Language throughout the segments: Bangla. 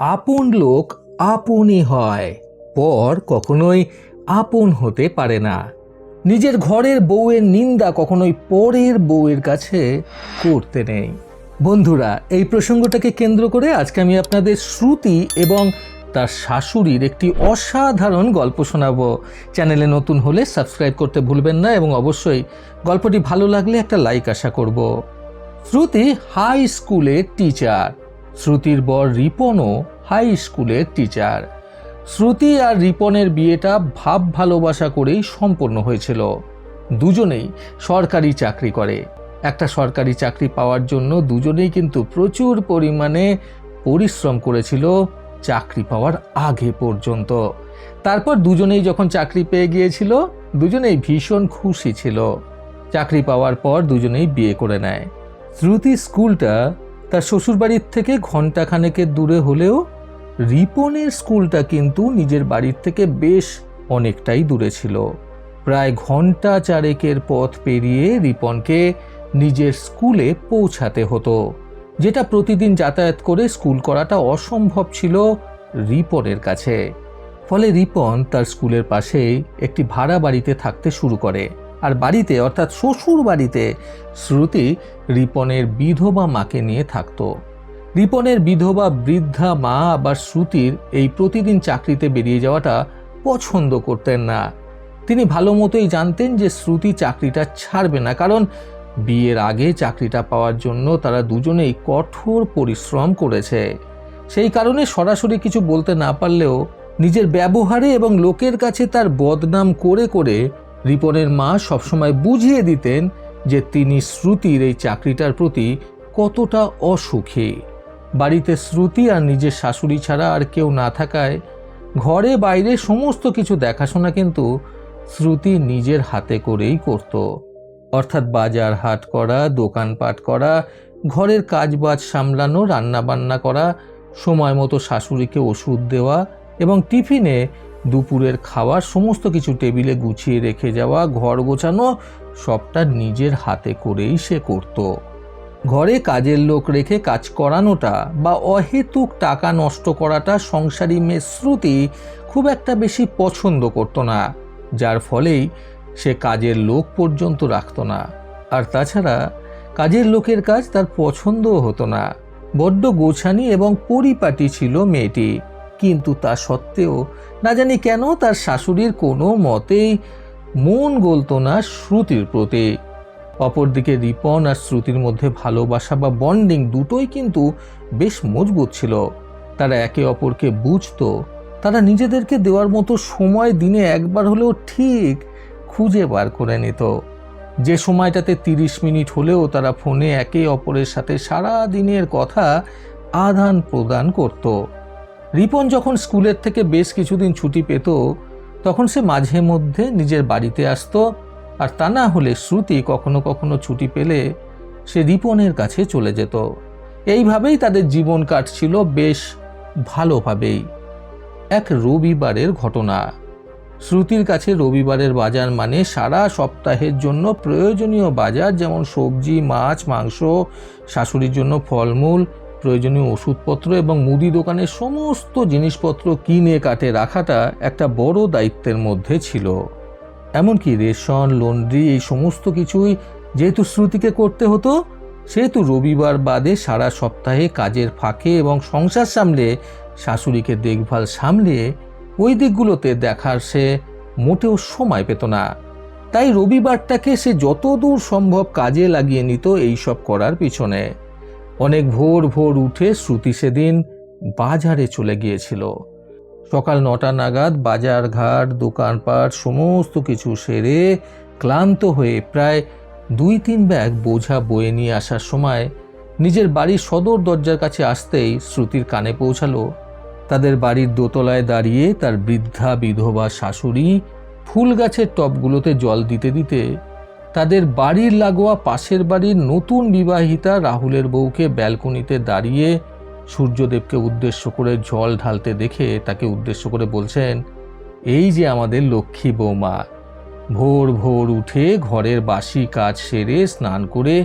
আপন লোক আপনই হয়। পর কখনোই আপন হতে পারে না। নিজের ঘরের বউয়ের নিন্দা কখনোই পরের বউয়ের কাছে করতে নেই। বন্ধুরা, এই প্রসঙ্গটাকে কেন্দ্র করে আজকে আমি আপনাদের শ্রুতি এবং তার শাশুড়ির একটি অসাধারণ গল্প শোনাবো। চ্যানেলে নতুন হলে সাবস্ক্রাইব করতে ভুলবেন না এবং অবশ্যই গল্পটি ভালো লাগলে একটা লাইক আশা করব। শ্রুতি হাই স্কুলের টিচার। শ্রুতির বর রিপনও হাই স্কুলের টিচার শ্রুতি আর রিপনের বিয়েটা ভাব ভালোবাসা করেই সম্পন্ন হয়েছিল। দুজনেই সরকারি চাকরি করে। একটা সরকারি চাকরি পাওয়ার জন্য দুজনেই কিন্তু প্রচুর পরিমাণে পরিশ্রম করেছিল চাকরি পাওয়ার আগে পর্যন্ত। তারপর দুজনেই যখন চাকরি পেয়ে গিয়েছিল, দুজনেই ভীষণ খুশি ছিল। চাকরি পাওয়ার পর দুজনেই বিয়ে করে নেয়। শ্রুতি স্কুলটা তার শ্বশুরবাড়ির থেকে ঘন্টাখানেকের দূরে হলেও রিপনের স্কুলটা কিন্তু নিজের বাড়ির থেকে বেশ অনেকটাই দূরে ছিল। প্রায় ঘণ্টা চারেকের পথ পেরিয়ে রিপনকে নিজের স্কুলে পৌঁছাতে হতো, যেটা প্রতিদিন যাতায়াত করে স্কুল করাটা অসম্ভব ছিল রিপনের কাছে। ফলে রিপন তার স্কুলের পাশেই একটি ভাড়া বাড়িতে থাকতে শুরু করে। আর বাড়িতে, অর্থাৎ শ্বশুর বাড়িতে, শ্রুতি রিপনের বিধবা মাকে নিয়ে থাকতো। রিপনের বিধবা, বৃদ্ধা মা আবার শ্রুতির এই প্রতিদিন চাকরিতে বেরিয়ে যাওয়াটা পছন্দ করতেন না। তিনি ভালো মতোই জানতেন যে শ্রুতি চাকরিটা ছাড়বে না, কারণ বিয়ের আগে চাকরিটা পাওয়ার জন্য তারা দুজনেই কঠোর পরিশ্রম করেছে। সেই কারণে সরাসরি কিছু বলতে না পারলেও নিজের ব্যবহারে এবং লোকের কাছে তার বদনাম করে করে রিপনের মা সবসময় বুঝিয়ে দিতেন যে তিনি শ্রুতির এই চাকরিটার প্রতি কতটা অসুখী। বাড়িতে শ্রুতি আর নিজের শাশুড়ি ছাড়া আর কেউ না থাকায় ঘরে বাইরে সমস্ত কিছু দেখাশোনা কিন্তু শ্রুতি নিজের হাতে করেই করত। অর্থাৎ বাজার হাট করা, দোকানপাট করা, ঘরের কাজবাজ সামলানো, রান্নাবান্না করা, সময় মতো শাশুড়িকে ওষুধ দেওয়া এবং টিফিনে দুপুরের খাওয়ার সমস্ত কিছু টেবিলে গুছিয়ে রেখে যাওয়া, ঘর গোছানো, সবটা নিজের হাতে করেই সে করতো। ঘরে কাজের লোক রেখে কাজ করানোটা বা অহেতুক টাকা নষ্ট করাটা সংসারী মেয়ে শ্রুতি খুব একটা বেশি পছন্দ করতো না, যার ফলেই সে কাজের লোক পর্যন্ত রাখতো না। আর তাছাড়া কাজের লোকের কাজ তার পছন্দও হতো না। বড্ড গোছানি এবং পরিপাটি ছিল মেয়েটি। কিন্তু তা সত্ত্বেও না জানি কেন তার শাশুড়ির কোনো মতেই মন গলতো না শ্রুতির প্রতি। অপরদিকে রিপন আর শ্রুতির মধ্যে ভালোবাসা বা বন্ডিং দুটোই কিন্তু বেশ মজবুত ছিল। তারা একে অপরকে বুঝতো, তারা নিজেদেরকে দেওয়ার মতো সময় দিনে একবার হলেও ঠিক খুঁজে বার করে নিত। যে সময়টাতে তিরিশ মিনিট হলেও তারা ফোনে একে অপরের সাথে সারা দিনের কথা আদান প্রদান করত। রিপন যখন স্কুলের থেকে বেশ কিছুদিন ছুটি পেত, তখন সে মাঝে মধ্যে নিজের বাড়িতে আসতো, আর তা না হলে শ্রুতি কখনো কখনো ছুটি পেলে সে রিপনের কাছে চলে যেত। এইভাবেই তাদের জীবন কাটছিল বেশ ভালোভাবেই। এক রবিবারের ঘটনা। শ্রুতির কাছে রবিবারের বাজার মানে সারা সপ্তাহের জন্য প্রয়োজনীয় বাজার, যেমন সবজি, মাছ, মাংস, শাশুড়ির জন্য ফলমূল প্রয়োজনীয় ওষুধপত্র এবং মুদি দোকানের সমস্ত জিনিসপত্র কিনে কাটে রাখাটা একটা বড় দায়িত্বের মধ্যে ছিল। এমনকি রেশন, লন্ড্রি এই সমস্ত কিছুই যেহেতু শ্রুতিকে করতে হতো, সেহেতু রবিবার বাদে সারা সপ্তাহে কাজের ফাঁকে এবং সংসার সামলে, শাশুড়িকে দেখভাল সামলে ওই দিকগুলোতে দেখার সে মোটেও সময় পেত না। তাই রবিবারটাকে সে যতদূর সম্ভব কাজে লাগিয়ে নিত এইসব করার পিছনে। অনেক ভোর ভোর উঠে শ্রুতি সেদিন বাজারে চলে গিয়েছিল। সকাল নটা নাগাদ বাজার ঘাট, দোকানপাট, সমস্ত কিছু সেরে ক্লান্ত হয়ে প্রায় দুই তিন ব্যাগ বোঝা বয়ে নিয়ে আসার সময় নিজের বাড়ির সদর দরজার কাছে আসতেই শ্রুতির কানে পৌঁছালো। তাদের বাড়ির দোতলায় দাঁড়িয়ে তার বৃদ্ধা, বিধবা, শাশুড়ি ফুল গাছের টবগুলোতে জল দিতে দিতে তাদের বাড়ির লাগোয়া পাশের বাড়ির নতুন বিবাহিতা রাহুলের বউকে ব্যালকনিতে দাঁড়িয়ে সূর্যদেবকে উদ্দেশ্য করে জল ঢালতে দেখে তাকে উদ্দেশ্য করে বলছেন, এই যে আমাদের লক্ষ্মী বৌমা, ভোর ভোর উঠে ঘরের বাসি কাজ সেরে স্নান করে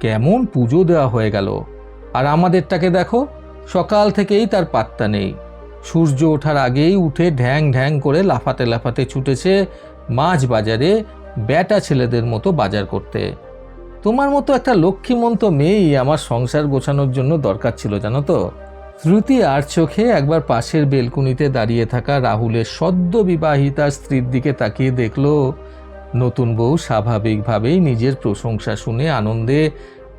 কেমন পুজো দেওয়া হয়ে গেল। আর আমাদেরটাকে দেখো, সকাল থেকেই তার পাত্তা নেই। সূর্য ওঠার আগেই উঠে ঢ্যাং ঢ্যাং করে লাফাতে লাফাতে ছুটেছে মাছ বাজারে ব্যাটা ছেলেদের মতো বাজার করতে। তোমার মতো একটা লক্ষ্মীমন্ত মেয়েই আমার সংসার গোছানোর জন্য দরকার ছিল, জানো তো? শ্রুতি আর চোখে একবার পাশের বেলকুনিতে দাঁড়িয়ে থাকা রাহুলের সদ্য বিবাহিতা স্ত্রীর দিকে তাকিয়ে দেখল, নতুন বউ স্বাভাবিকভাবেই নিজের প্রশংসা শুনে আনন্দে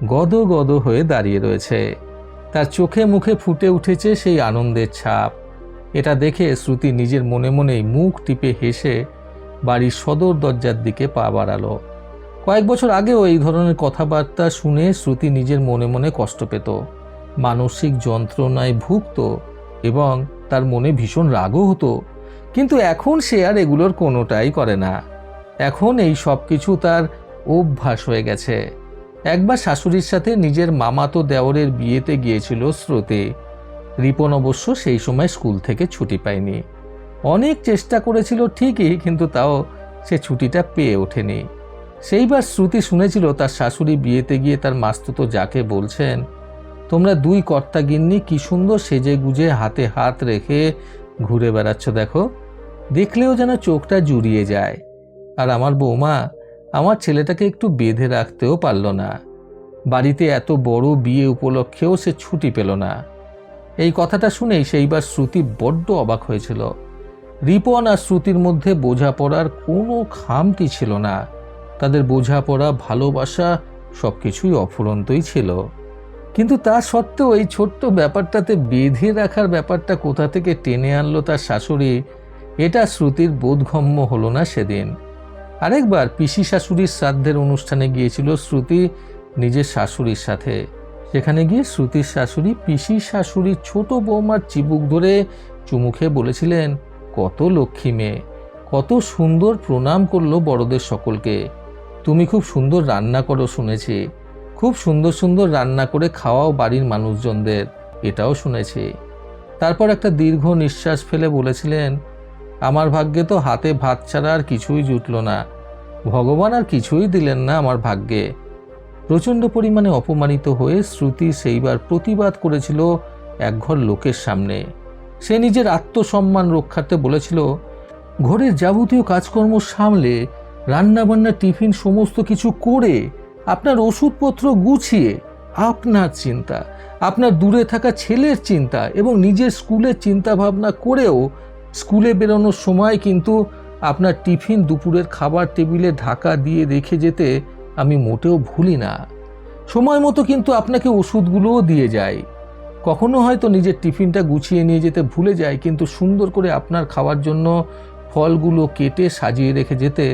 গদ গদ হয়ে দাঁড়িয়ে রয়েছে। তার চোখে মুখে ফুটে উঠেছে সেই আনন্দের ছাপ। এটা দেখে শ্রুতি নিজের মনে মনেই মুখ টিপে হেসে বাড়ির সদর দরজার দিকে পা বাড়ালো। কয়েক বছর আগেও এই ধরনের কথাবার্তা শুনে শ্রুতি নিজের মনে মনে কষ্ট পেত। মানসিক যন্ত্রণায় ভুগত এবং তার মনে ভীষণ রাগও হতো। কিন্তু এখন সে আর এগুলোর কোনোটাই করে না। এখন এই সব কিছু তার অভ্যাস হয়ে গেছে। একবার শাশুড়ির সাথে নিজের মামাতো দেওরের বিয়েতে গিয়েছিল স্রোতে রিপন অবশ্য সেই সময় স্কুল থেকে ছুটি পায়নি। অনেক চেষ্টা করেছিল ঠিকই, কিন্তু তাও সে ছুটিটা পেয়ে ওঠেনি। সেইবার শ্রুতি শুনেছিল তার শাশুড়ি বিয়েতে গিয়ে তার মাস্তুতো যাকে বলছেন, তোমরা দুই কর্তা গিন্নি কি সুন্দর সেজে গুজে হাতে হাত রেখে ঘুরে বেড়াচ্ছ দেখো, দেখলেও যেন চোখটা জুড়িয়ে যায়। আর আমার বৌমা, আমার ছেলেটাকে একটু বেঁধে রাখতেও পারল না। বাড়িতে এত বড় বিয়ে উপলক্ষেও সে ছুটি পেল না। এই কথাটা শুনেই সেইবার শ্রুতি বড্ড অবাক হয়েছিল। রিপন আর শ্রুতির মধ্যে বোঝাপড়ার কোনো খামতি ছিল না। তাদের বোঝাপড়া, ভালোবাসা সব কিছুই অফুরন্তই ছিল। কিন্তু তা সত্ত্বেও এই ছোট্ট ব্যাপারটাতে বেঁধে রাখার ব্যাপারটা কোথা থেকে টেনে আনলো তার শাশুড়ি, এটা শ্রুতির বোধগম্য হলো না সেদিন। আরেকবার পিসি শাশুড়ির শ্রাদ্ধের অনুষ্ঠানে গিয়েছিল শ্রুতি নিজের শাশুড়ির সাথে। সেখানে গিয়ে শ্রুতির শাশুড়ি পিসি শাশুড়ির ছোট বৌমার চিবুক ধরে চুমুখে বলেছিলেন কত লক্ষ্মী মেয়ে, কত সুন্দর প্রণাম করল বড়দের সকলকে। তুমি খুব সুন্দর রান্না করো শুনেছি, খুব সুন্দর সুন্দর রান্না করে খাওয়াও বাড়ির মানুষজনদের, এটাও শুনেছি। তারপর একটা দীর্ঘ নিঃশ্বাস ফেলে বলেছিলেন, আমার ভাগ্যে তো হাতে ভাত ছাড়া আর কিছুই জুটল না, ভগবান আর কিছুই দিলেন না আমার ভাগ্যে। প্রচণ্ড পরিমাণে অপমানিত হয়ে শ্রুতি সেইবার প্রতিবাদ করেছিল একঘর লোকের সামনে। সে নিজের আত্মসম্মান রক্ষার্থে বলেছিল, ঘরের যাবতীয় কাজকর্ম সামলে, রান্নাবান্না, টিফিন, সমস্ত কিছু করে আপনার ওষুধপত্র গুছিয়ে আপনার চিন্তা, আপনার দূরে থাকা ছেলের চিন্তা এবং নিজের স্কুলের চিন্তা ভাবনা করেও স্কুলে বেরোনোর সময় কিন্তু আপনার টিফিন দুপুরের খাবার টেবিলে ঢাকা দিয়ে রেখে যেতে আমি মোটেও ভুলি না। সময় মতো কিন্তু আপনাকে ওষুধগুলোও দিয়ে যায় কখনো হয়তো নিজের টিফিনটা গুছিয়ে নিয়ে যেতে ভুলে যায়, কিন্তু সুন্দর করে আপনার খাওয়ার জন্য ফলগুলো কেটে সাজিয়ে রেখে যেতে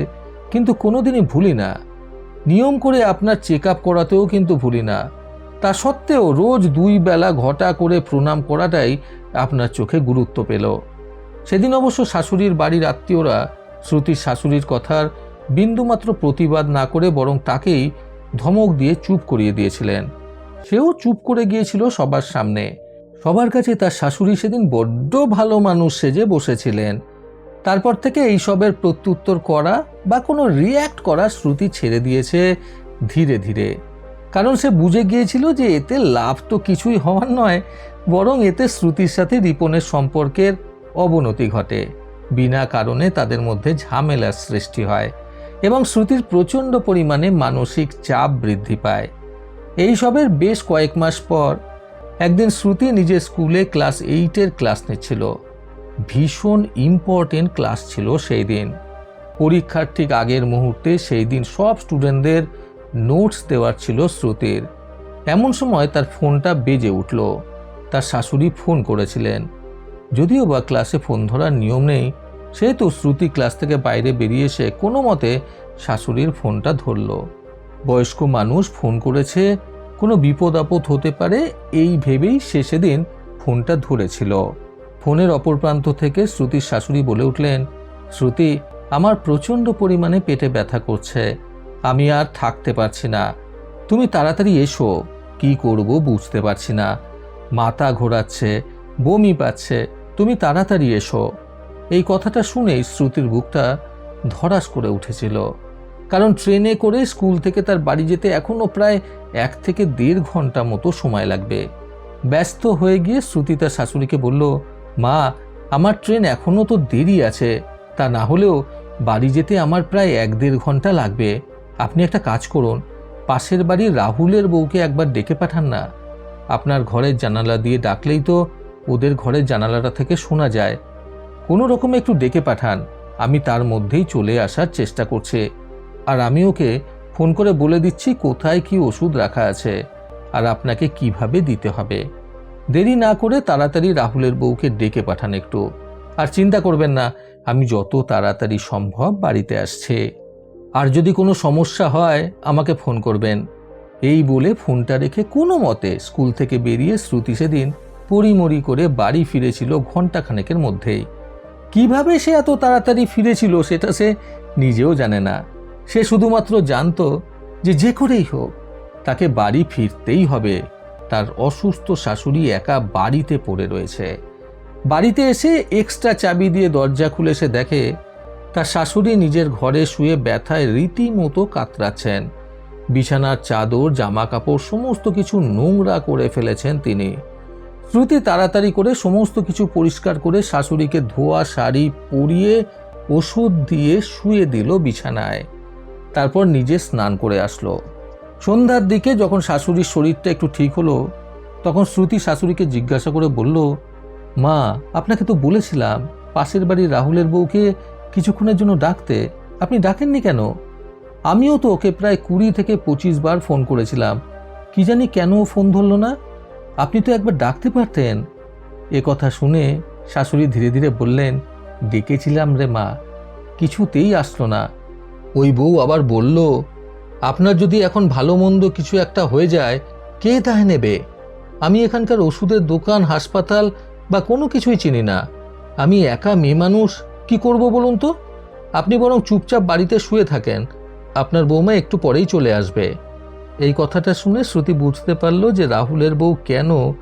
কিন্তু কোনোদিনই ভুলি না। নিয়ম করে আপনার চেক আপ করাতেও কিন্তু ভুলি না। তা সত্ত্বেও রোজ দুই বেলা ঘটা করে প্রণাম করাটাই আপনার চোখে গুরুত্ব পেল। সেদিন অবশ্য শাশুড়ির বাড়ির আত্মীয়রা শ্রুতির শাশুড়ির কথার বিন্দুমাত্র প্রতিবাদ না করে বরং তাকেই ধমক দিয়ে চুপ করিয়ে দিয়েছিলেন। সেও চুপ করে গিয়েছিল সবার সামনে। সবার কাছে তার শাশুড়ি সেদিন বড্ড ভালো মানুষ সেজে বসেছিলেন। তারপর থেকে এইসবের প্রত্যুত্তর করা বা কোনো রিয়্যাক্ট করা শ্রুতি ছেড়ে দিয়েছে ধীরে ধীরে। কারণ সে বুঝে গিয়েছিল যে এতে লাভ তো কিছুই হওয়ার নয়, বরং এতে শ্রুতির সাথে রিপনের সম্পর্কের অবনতি ঘটে। বিনা কারণে তাদের মধ্যে ঝামেলার সৃষ্টি হয় এবং শ্রুতির প্রচণ্ড পরিমাণে মানসিক চাপ বৃদ্ধি পায়। এই সবের বেশ কয়েক মাস পর একদিন শ্রুতি নিজের স্কুলে ক্লাস এইটের ক্লাস নিচ্ছিল। ভীষণ ইম্পর্টেন্ট ক্লাস ছিল সেই দিন। পরীক্ষার ঠিক আগের মুহূর্তে সেই দিন সব স্টুডেন্টদের নোটস দেওয়ার ছিল শ্রুতির। এমন সময় তার ফোনটা বেজে উঠল। তার শাশুড়ি ফোন করেছিলেন। যদিও বা ক্লাসে ফোন ধরার নিয়ম নেই, সেহেতু শ্রুতি ক্লাস থেকে বাইরে বেরিয়ে এসে কোনো মতে শাশুড়ির ফোনটা ধরল। বয়স্ক মানুষ ফোন করেছে, কোনো বিপদ আপদ হতে পারে এই ভেবেই সে সেদিন ফোনটা ধরেছিল। ফোনের অপর প্রান্ত থেকে শ্রুতির শাশুড়ি বলে উঠলেন, শ্রুতি, আমার প্রচণ্ড পরিমাণে পেটে ব্যথা করছে। আমি আর থাকতে পারছি না। তুমি তাড়াতাড়ি এসো। কি করব বুঝতে পারছি না। মাথা ঘোরাচ্ছে, বমি পাচ্ছে। তুমি তাড়াতাড়ি এসো। এই কথাটা শুনেই শ্রুতির বুকটা ধরাস করে উঠেছিল। কারণ ট্রেনে করে স্কুল থেকে তার বাড়ি যেতে এখনও প্রায় এক থেকে দেড় ঘণ্টা মতো সময় লাগবে। ব্যস্ত হয়ে গিয়ে শ্রুতি তার শাশুড়িকে বলল, মা, আমার ট্রেন এখনও তো দেরি আছে। তা না হলেও বাড়ি যেতে আমার প্রায় এক দেড় ঘণ্টা লাগবে। আপনি একটা কাজ করুন, পাশের বাড়ি রাহুলের বউকে একবার ডেকে পাঠান না। আপনার ঘরের জানালা দিয়ে ডাকলেই তো ওদের ঘরের জানালাটা থেকে শোনা যায়। কোনো রকমে একটু ডেকে পাঠান, আমি তার মধ্যেই চলে আসার চেষ্টা করছে। আর আমি ওকে ফোন করে বলে দিচ্ছি কোথায় কি ওষুধ রাখা আছে আর আপনাকে কীভাবে দিতে হবে। দেরি না করে তাড়াতাড়ি রাহুলের বউকে ডেকে পাঠান একটু। আর চিন্তা করবেন না, আমি যত তাড়াতাড়ি সম্ভব বাড়িতে আসছে। আর যদি কোনো সমস্যা হয়, আমাকে ফোন করবেন। এই বলে ফোনটা রেখে কোনো মতে স্কুল থেকে বেরিয়ে শ্রুতি সেদিন পরিমরি করে বাড়ি ফিরেছিল ঘণ্টাখানেকের মধ্যেই। কীভাবে সে এত তাড়াতাড়ি ফিরেছিল, সেটা সে নিজেও জানে না। সে শুধুমাত্র জানতো যে যে করেই হোক, তাকে বাড়ি ফিরতেই হবে। তার অসুস্থ শাশুড়ি একা বাড়িতে পড়ে রয়েছে। বাড়িতে এসে এক্সট্রা চাবি দিয়ে দরজা খুলে সে দেখে, তার শাশুড়ি নিজের ঘরে শুয়ে ব্যথায় রীতিমতো কাতরাচ্ছেন। বিছানার চাদর জামা কাপড় সমস্ত কিছু নোংরা করে ফেলেছেন তিনি। শ্রুতি তাড়াতাড়ি করে সমস্ত কিছু পরিষ্কার করে শাশুড়িকে ধোয়া শাড়ি পরিয়ে ওষুধ দিয়ে শুয়ে দিল বিছানায়। তারপর নিজে স্নান করে আসলো। সন্ধ্যার দিকে যখন শাশুড়ির শরীরটা একটু ঠিক হলো, তখন শ্রুতি শাশুড়িকে জিজ্ঞাসা করে বলল, মা, আপনাকে তো বলেছিলাম, পাশের বাড়ির রাহুলের বউকে কিছুক্ষণের জন্য ডাকতে। আপনি ডাকেননি কেন? আমিও তো ওকে প্রায় কুড়ি থেকে পঁচিশ বার ফোন করেছিলাম। কি জানি কেন ফোন ধরল না? আপনি তো একবার ডাকতে পারতেন। এ কথা শুনে শাশুড়ি ধীরে ধীরে বললেন, ডেকেছিলাম রে মা, কিছুতেই আসলো না। ওই বউ আবার বলল, আপনার যদি এখন ভালো মন্দ কিছু একটা হয়ে যায়, কে তাহে নেবে? আমি এখানকার ওষুধের দোকান, হাসপাতাল বা কোনো কিছুই চিনি না। আমি একা মেয়ে মানুষ, কি করব বলুন তো? আপনি বরং চুপচাপ বাড়িতে শুয়ে থাকেন। আপনার বৌমা একটু পরেই চলে আসবে। এই কথাটা শুনে শ্রুতি বুঝতে পারল যে রাহুলের বউ কেন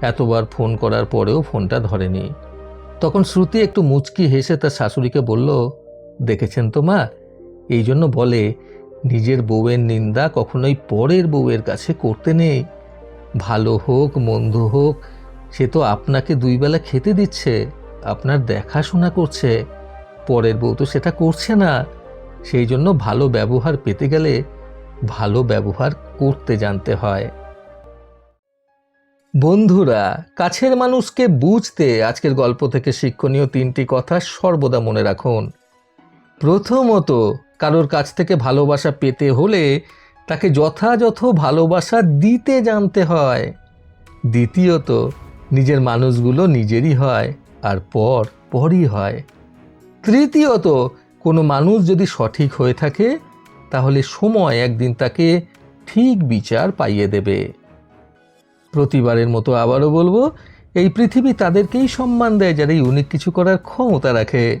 এতবার ফোন করার পরেও ফোনটা ধরেনি। তখন শ্রুতি একটু মুচকি হেসে তার শাশুড়িকে বলল, দেখেছেন তো মা এই জন্য বলে, নিজের বউয়ের নিন্দা কখনোই পরের বউয়ের কাছে করতে নেই। ভালো হোক, মন্দ হোক, সে তো আপনাকে দুই বেলা খেতে দিচ্ছে, আপনার দেখাশোনা করছে, পরের বউ তো সেটা করছে না। সেই জন্য ভালো ব্যবহার পেতে গেলে ভালো ব্যবহার করতে জানতে হয়। বন্ধুরা, কাছের মানুষকে বুঝতে আজকের গল্প থেকে শিক্ষণীয় তিনটি কথা সর্বদা মনে রাখুন। প্রথমত কারোর কাছ থেকে ভালোবাসা পেতে হলে তাকে যথাযথ ভালোবাসা দিতে জানতে হয়। দ্বিতীয়ত, নিজের মানুষগুলো নিজেরই হয় আর পর পরই হয়। তৃতীয়ত, কোনো মানুষ যদি সঠিক হয়ে থাকে, তাহলে সময় একদিন তাকে ঠিক বিচার পাইয়ে দেবে। প্রতিবারের মতো আবারও বলব, এই পৃথিবী তাদেরকেই সম্মান দেয় যারা ইউনিক কিছু করার ক্ষমতা রাখে।